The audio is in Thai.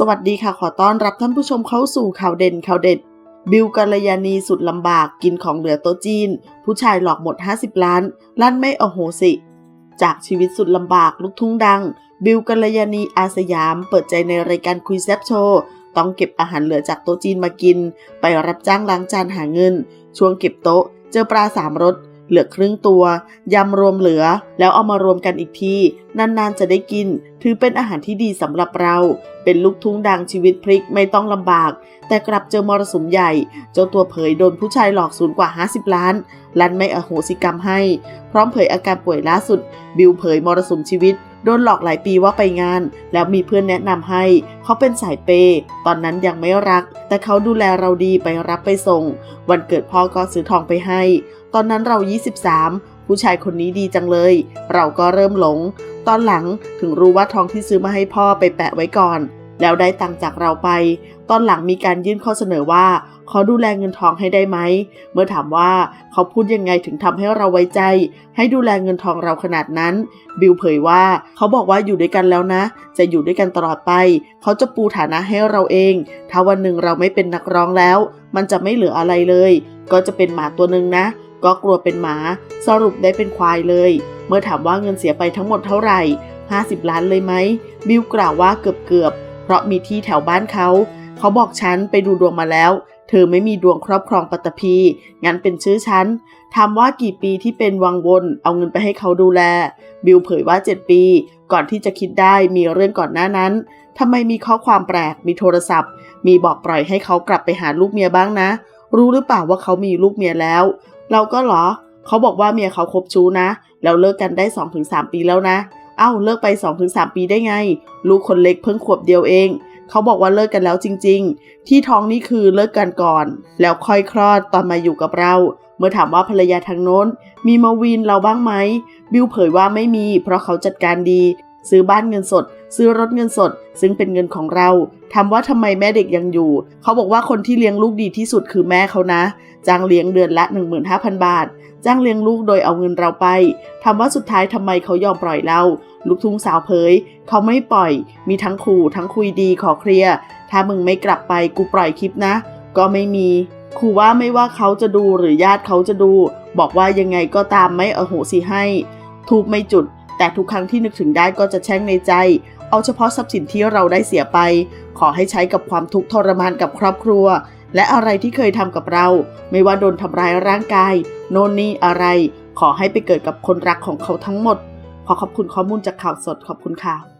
สวัสดีค่ะ ขอต้อนรับท่านผู้ชมเข้าสู่ข่าวเด่นข่าวเด็ด บิวกัลยาณีสุดลำบากกินของเหลือโต๊ะจีน ผู้ชายหลอกหมด 50 ล้าน ลั่นไม่อโหสิ จากชีวิตสุดลำบากลูกทุ่งดัง บิวกัลยาณีอาสยาม เปิดใจในรายการคุยแซบโชว์ต้องเก็บอาหารเหลือจากโต๊ะจีนมากิน ไปรับจ้างล้างจานหาเงิน ช่วงเก็บโต๊ะ เจอปลาสามรส เหลือครึ่งตัวยำรวมเหลือ แล้วเอามารวมกันอีกที นานๆจะได้กิน ถือเป็นอาหารที่ดีสำหรับเรา เป็นลูกทุ่งดังชีวิตพลิกไม่ต้องลำบาก แต่กลับเจอมรสุมใหญ่ เจ้าตัวเผยโดนผู้ชายหลอกสูญกว่า 50 ล้าน ลันไม่อโหสิกรรมให้ พร้อมเผยอาการป่วยล่าสุด บิวเผยมรสุมชีวิต โดนหลอกหลายปีว่าไปงาน แล้วมีเพื่อนแนะนำให้ เขาเป็นสายเปย์ตอนนั้นยังไม่รัก แต่เขาดูแลเราดีไปรับไปส่ง วันเกิดพ่อก็ซื้อทองไปให้ ตอนนั้นเรา 23 ผู้ชายคนนี้ดีจังเลย เราก็เริ่มหลง ตอนหลังถึงรู้ว่าทองที่ซื้อมาให้พ่อไปแปะไว้ก่อน แล้วได้ตังจากเราไป ตอนหลังมีการยื่นข้อเสนอว่า ขอดูแลเงินทองให้ได้ไหม เมื่อถามว่าเขาพูดยังไงถึงทำให้เราไว้ใจ ให้ดูแลเงินทองเราขนาดนั้น บิวเผยว่าเขาบอกว่าอยู่ด้วยกันแล้วนะ จะอยู่ด้วยกันตลอดไป เขาจะปูฐานะให้เราเอง ถ้าวันหนึ่งเราไม่เป็นนักร้องแล้ว มันจะไม่เหลืออะไรเลย ก็จะเป็นหมาตัวหนึ่งนะ ก็กลัวเป็นหมา สรุปได้เป็นควายเลย เมื่อถามว่าเงินเสียไปทั้งหมดเท่าไหร่ 50 ล้านเลยไหม บิวกล่าวว่าเกือบเกือบ เพราะมีที่แถวบ้านเขา เขาบอกฉันไปดูดวงมาแล้ว เธอไม่มีดวงครอบครองปัตตภีงั้นเป็นชื่อฉันถามว่ากี่ปีที่เป็นวังวนเอาเงินไปให้เขาดูแล บิวเผยว่า 7 ปี ก่อนที่จะคิดได้มีเรื่องก่อนหน้านั้นทำไมมีข้อความแปลกมีโทรศัพท์ มีบอกปล่อยให้เขากลับไปหาลูกเมียบ้างนะ รู้หรือเปล่าว่าเขามีลูกเมียแล้ว เราก็เหรอ เขาบอกว่าเมียเขาคบชู้นะ แล้วเลิกกันได้ 2-3 ปีแล้วนะ เอ้าเลิกไป 2-3 ปีได้ไง ลูกคนเล็กเพิ่งขวบเดียวเอง เขาบอกว่าเลิกกันแล้วจริง ๆ ที่ท้องนี่คือเลิกกันก่อน แล้วค่อยคลอดตอนมาอยู่กับเรา เมื่อถามว่าภรรยาทางโน้น มีมาวีนเราบ้างไหม บิวเผยว่าไม่มี เพราะเขาจัดการดี ซื้อบ้านเงินสด ซื้อรถเงินสด ซึ่งเป็นเงินของเราถามว่าทำไมแม่เด็กยังอยู่ เขาบอกว่าคนที่เลี้ยงลูกดีที่สุดคือแม่เขานะ จ้างเลี้ยงเดือนละ 15,000 บาท จ้างเลี้ยงลูกโดยเอาเงินเราไปถามว่าสุดท้ายทำไมเขายอมปล่อยเรา ลูกทุ่งสาวเผย เขาไม่ปล่อย มีทั้งขู่ทั้งคุยดีขอเคลียร์ ถ้ามึงไม่กลับไปกูปล่อยคลิปนะ ก็ไม่มีขู่ว่าไม่ว่าเขาจะดูหรือญาติเขาจะดู บอกว่ายังไงก็ตามไม่อโหสิให้ ทูบไม่จุด แต่ทุกครั้งที่นึกถึงได้ก็จะแช่งในใจ เอาเฉพาะทรัพย์สินที่เราได้เสียไป ขอให้ใช้กับความทุกข์ทรมานกับครอบครัว และอะไรที่เคยทำกับเรา ไม่ว่าโดนทำร้ายร่างกาย โน่นนี่อะไร ขอให้ไปเกิดกับคนรักของเขาทั้งหมด ขอขอบคุณข้อมูลจากข่าวสดขอบคุณค่ะ